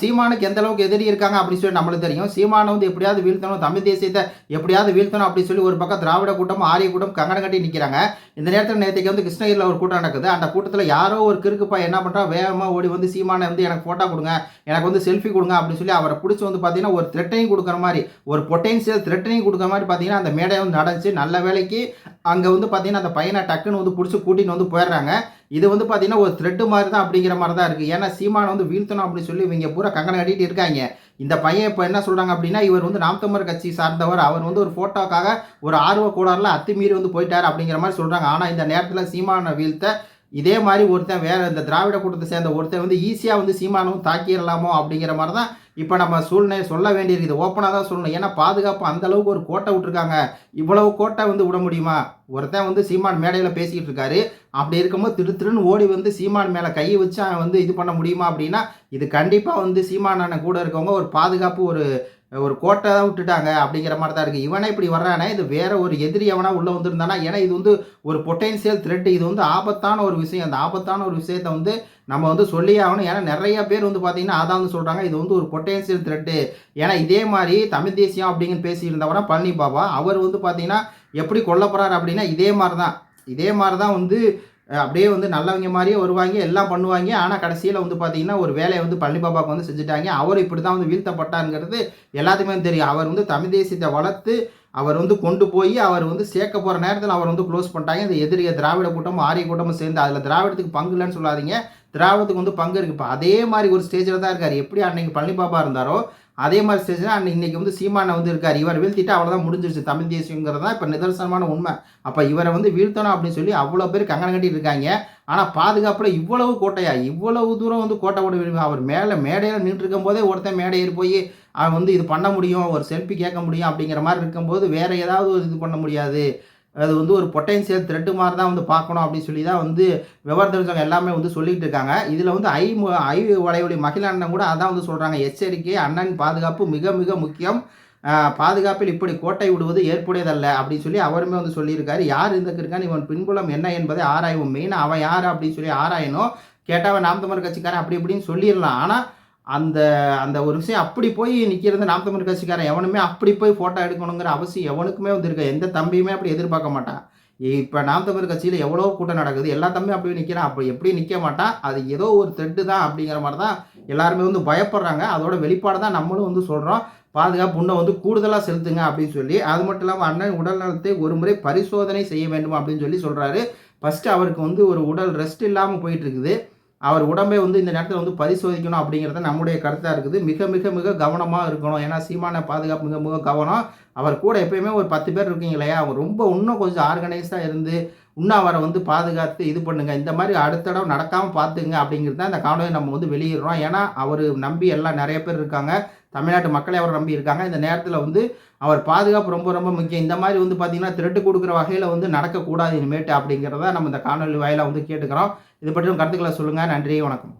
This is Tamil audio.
சீமானுக்கு எந்த அளவுக்கு எதிரி இருக்காங்க அப்படின்னு சொல்லி நம்மளுக்கு தெரியும். சீமானை வந்து எப்படியாவது வீழ்த்தணும் தமிழ் தேசியத்தை எப்படியாவது வீழ்த்தணும் அப்படின்னு சொல்லி ஒரு பக்கம் திராவிட கூட்டம் ஆரிய கூட்டம் கங்கணம் கட்டி நிற்கிறாங்க இந்த நேரத்தில் நேற்றுக்கு வந்து கிருஷ்ணகிரியில் ஒரு கூட்டம் நடக்குது. அந்த கூட்டத்தில் யாரோ ஒரு கிறுக்குப்பா என்ன பண்ணுறா வேகமாக ஓடி வந்து சீமானை வந்து எனக்கு ஃபோட்டோ கொடுங்க எனக்கு வந்து செல்ஃபி கொடுங்க அப்படின்னு சொல்லி அவரை பிடிச்சி வந்து பார்த்தீங்கன்னா ஒரு த்ரெட்டனையும் கொடுக்குற மாதிரி ஒரு பொட்டென்சியல் த்ரெட்டனையும் கொடுக்குற மாதிரி பார்த்தீங்கன்னா அந்த மேடை வந்து நடந்துச்சு. நல்ல வேலைக்கு அங்கே வந்து பார்த்தீங்கன்னா அந்த பையனை டக்குன்னு வந்து பிடிச்சி கூட்டின்னு வந்து போயிடுறாங்க. இது வந்து பார்த்தீங்கன்னா ஒரு த்ரெட்டு மாதிரி தான் அப்படிங்கிற மாதிரி தான் இருக்குது ஏன்னா சீமானை வந்து வீழ்த்தணும் அப்படின்னு சொல்லி இவங்க பூரா கங்கணம் கட்டிட்டு இருக்காங்க. இந்த பையன் இப்போ என்ன சொல்கிறாங்க அப்படின்னா இவர் வந்து நாம் தமிழர் கட்சி சார்ந்தவர். அவர் வந்து ஒரு ஃபோட்டோக்காக ஒரு ஆர்வ கூடாரில் அத்துமீறி வந்து போயிட்டார் அப்படிங்கிற மாதிரி சொல்கிறாங்க ஆனால் இந்த நேரத்தில் சீமானை வீழ்த்த இதே மாதிரி ஒருத்தன் வேற இந்த திராவிட கூட்டத்தை சேர்ந்த ஒருத்தன் வந்து ஈஸியாக வந்து சீமானும் தாக்கிடலாமோ அப்படிங்கிற மாதிரி தான் இப்போ நம்ம சூழ்நிலை சொல்ல வேண்டியிருக்குது ஓப்பனாக தான் சொல்லணும். ஏன்னா பாதுகாப்பு அந்த அளவுக்கு ஒரு கோட்டை விட்டுருக்காங்க. இவ்வளவு கோட்டை வந்து விட முடியுமா? ஒருத்தன் வந்து சீமான் மேடையில் பேசிக்கிட்டு இருக்காரு. அப்படி இருக்கும்போது திரு திருன்னு ஓடி வந்து சீமான் மேலே கையை வச்சு அவன் வந்து இது பண்ண முடியுமா அப்படின்னா இது கண்டிப்பாக வந்து சீமானான கூட இருக்கவங்க ஒரு பாதுகாப்பு ஒரு ஒரு கோட்டை தான் விட்டுட்டாங்க அப்படிங்கிற மாதிரி தான் இருக்குது இவனே இப்படி வர்றானே இது வேற ஒரு எதிரி எவனா உள்ளே வந்திருந்தானா? ஏன்னா இது வந்து ஒரு பொட்டென்சியல் த்ரெட் இது வந்து ஆபத்தான ஒரு விஷயம். அந்த ஆபத்தான ஒரு விஷயத்தை வந்து நம்ம வந்து சொல்லியே ஆகணும். ஏன்னா நிறைய பேர் வந்து பார்த்தீங்கன்னா அதான் வந்து சொல்கிறாங்க இது வந்து ஒரு பொட்டென்சியல் த்ரெட்டு ஏன்னா இதே மாதிரி தமிழ் தேசியம் அப்படின்னு பேசியிருந்தவனா பழனி பாபா அவர் வந்து பார்த்தீங்கன்னா எப்படி கொல்ல அப்படின்னா இதே மாதிரி தான். இதே மாதிரி தான் வந்து அப்படியே வந்து நல்லவங்க மாதிரியே வருவாங்க எல்லாம் பண்ணுவாங்க. ஆனால் கடைசியில் வந்து பார்த்தீங்கன்னா ஒரு வேலையை வந்து பழனி பாபாவுக்கு வந்து செஞ்சுட்டாங்க. அவர் இப்படி தான் வந்து வீழ்த்தப்பட்டாருங்கிறது எல்லாத்துக்குமே தெரியும். அவர் வந்து தமிழ் தேசியத்தை வளர்த்து அவர் வந்து கொண்டு போய் அவர் வந்து சேர்க்க போகிற நேரத்தில் அவர் வந்து க்ளோஸ் பண்ணிட்டாங்க. இந்த எதிரிய திராவிட கூட்டமும் ஆரிய கூட்டமும் சேர்ந்து அதில் திராவிடத்துக்கு பங்கு இல்லைன்னு சொல்லாதீங்க. திராவிடத்துக்கு வந்து பங்கு இருக்குது இப்போ அதே மாதிரி ஒரு ஸ்டேஜில் தான் இருக்கார். எப்படி அன்னைக்கு பழனி பாபா இருந்தாரோ அதே மாதிரி செஞ்சுன்னா அன்னைக்கு இன்னைக்கு வந்து சீமானை வந்து இருக்கார். இவர் வீழ்த்திட்டு அவ்வளோதான் முடிஞ்சிருச்சு. தமிழ் தேசியங்கிறது தான் இப்போ நிதர்சனமான உண்மை. அப்போ இவரை வந்து வீழ்த்தணும் அப்படின்னு சொல்லி அவ்வளோ பேர் கங்கணம் கட்டிட்டு இருக்காங்க. ஆனால் பாதுகாப்பில் இவ்வளவு கோட்டையா இவ்வளவு தூரம் வந்து கோட்டை விட விரும்பி அவர் மேலே மேடையில் நின்றுருக்கும் போதே ஒருத்தன் மேடை போய் அவன் வந்து இது பண்ண முடியும் ஒரு செல்ஃபி கேட்க முடியும் அப்படிங்கிற மாதிரி இருக்கும்போது வேறு ஏதாவது ஒரு இது பண்ண முடியாது. அது வந்து ஒரு பொட்டென்சியல் த்ரெட்டு மாதிரி தான் வந்து பார்க்கணும் அப்படின்னு சொல்லி தான் வந்து விவரம் தெரிஞ்சவங்க எல்லாமே வந்து சொல்லிகிட்டு இருக்காங்க. இதில் வந்து ஐ மு- ஐ வளைவலி மகிழ அண்ணன் கூட அதான் வந்து சொல்கிறாங்க எச்சரிக்கை அண்ணன் பாதுகாப்பு மிக மிக முக்கியம். பாதுகாப்பில் இப்படி கோட்டை விடுவது ஏற்புடையதல்ல அப்படின்னு சொல்லி அவருமே வந்து சொல்லியிருக்காரு. யார் இந்த இவன் பின்புலம் என்ன என்பதை ஆராய்வோம். மெயினாக அவன் யார் அப்படின்னு சொல்லி ஆராயணும். கேட்டால் அவன் நாம் தமிழர் கட்சிக்காரன் அப்படி இப்படின்னு சொல்லிடலாம். ஆனால் அந்த அந்த ஒரு விஷயம் அப்படி போய் நிற்கிறது நாம் தமிழ் கட்சிக்காரன். எவனுமே அப்படி போய் ஃபோட்டோ எடுக்கணுங்கிற அவசியம் எவனுக்குமே வந்திருக்க. எந்த தம்பியுமே அப்படி எதிர்பார்க்க மாட்டான். இப்போ நாம் தமிழ் கட்சியில் எவ்வளோ கூட்டம் நடக்குது எல்லா தம்பியும் அப்படியே நிற்கிறான் அப்படி எப்படி நிற்க மாட்டான்? அது ஏதோ ஒரு த்ரெட்டு தான் அப்படிங்கிற மாதிரி தான் எல்லாருமே வந்து பயப்படுறாங்க. அதோட வெளிப்பாடு தான் நம்மளும் வந்து சொல்கிறோம் பாதுகாப்பு இன்னும் வந்து கூடுதலாக செலுத்துங்க அப்படின்னு சொல்லி அது மட்டும் இல்லாமல் அண்ணன் உடல் நலத்தை ஒரு முறை பரிசோதனை செய்ய வேண்டும் அப்படின்னு சொல்லி சொல்கிறாரு ஃபஸ்ட்டு அவருக்கு வந்து ஒரு உடல் ரெஸ்ட் இல்லாமல் போயிட்டு இருக்குது. அவர் உடம்பை வந்து இந்த நேரத்தில் வந்து பரிசோதிக்கணும் அப்படிங்கிறது நம்முடைய கருத்தாக இருக்குது. மிக மிக மிக கவனமாக இருக்கணும். ஏன்னா சீமான பாதுகாப்பு மிக மிக கவனம். அவர் கூட எப்பயுமே ஒரு பத்து பேர் இருக்கீங்க இல்லையா? அவர் ரொம்ப இன்னும் கொஞ்சம் ஆர்கனைஸ்டாக இருந்து உண்ணாவரை வந்து பாதுகாத்து இது பண்ணுங்க இந்த மாதிரி அடுத்த தடவை நடக்காமல் பார்த்துங்க அப்படிங்கிறது தான் இந்த காணொலியை நம்ம வந்து வெளியிடுறோம். ஏன்னா அவர் நம்பி எல்லாம் நிறைய பேர் இருக்காங்க. தமிழ்நாட்டு மக்களை அவர் நம்பி இருக்காங்க. இந்த நேரத்தில் வந்து அவர் பாதுகாப்பு ரொம்ப ரொம்ப முக்கியம். இந்த மாதிரி வந்து பார்த்தீங்கன்னா திருட்டு கொடுக்குற வகையில் வந்து நடக்கக்கூடாது இனிமேட்டு அப்படிங்கிறத நம்ம இந்த காணொலி வாயிலாக வந்து கேட்டுக்கிறோம். இது பற்றியும் கருத்துக்களை சொல்லுங்கள் நன்றி வணக்கம்.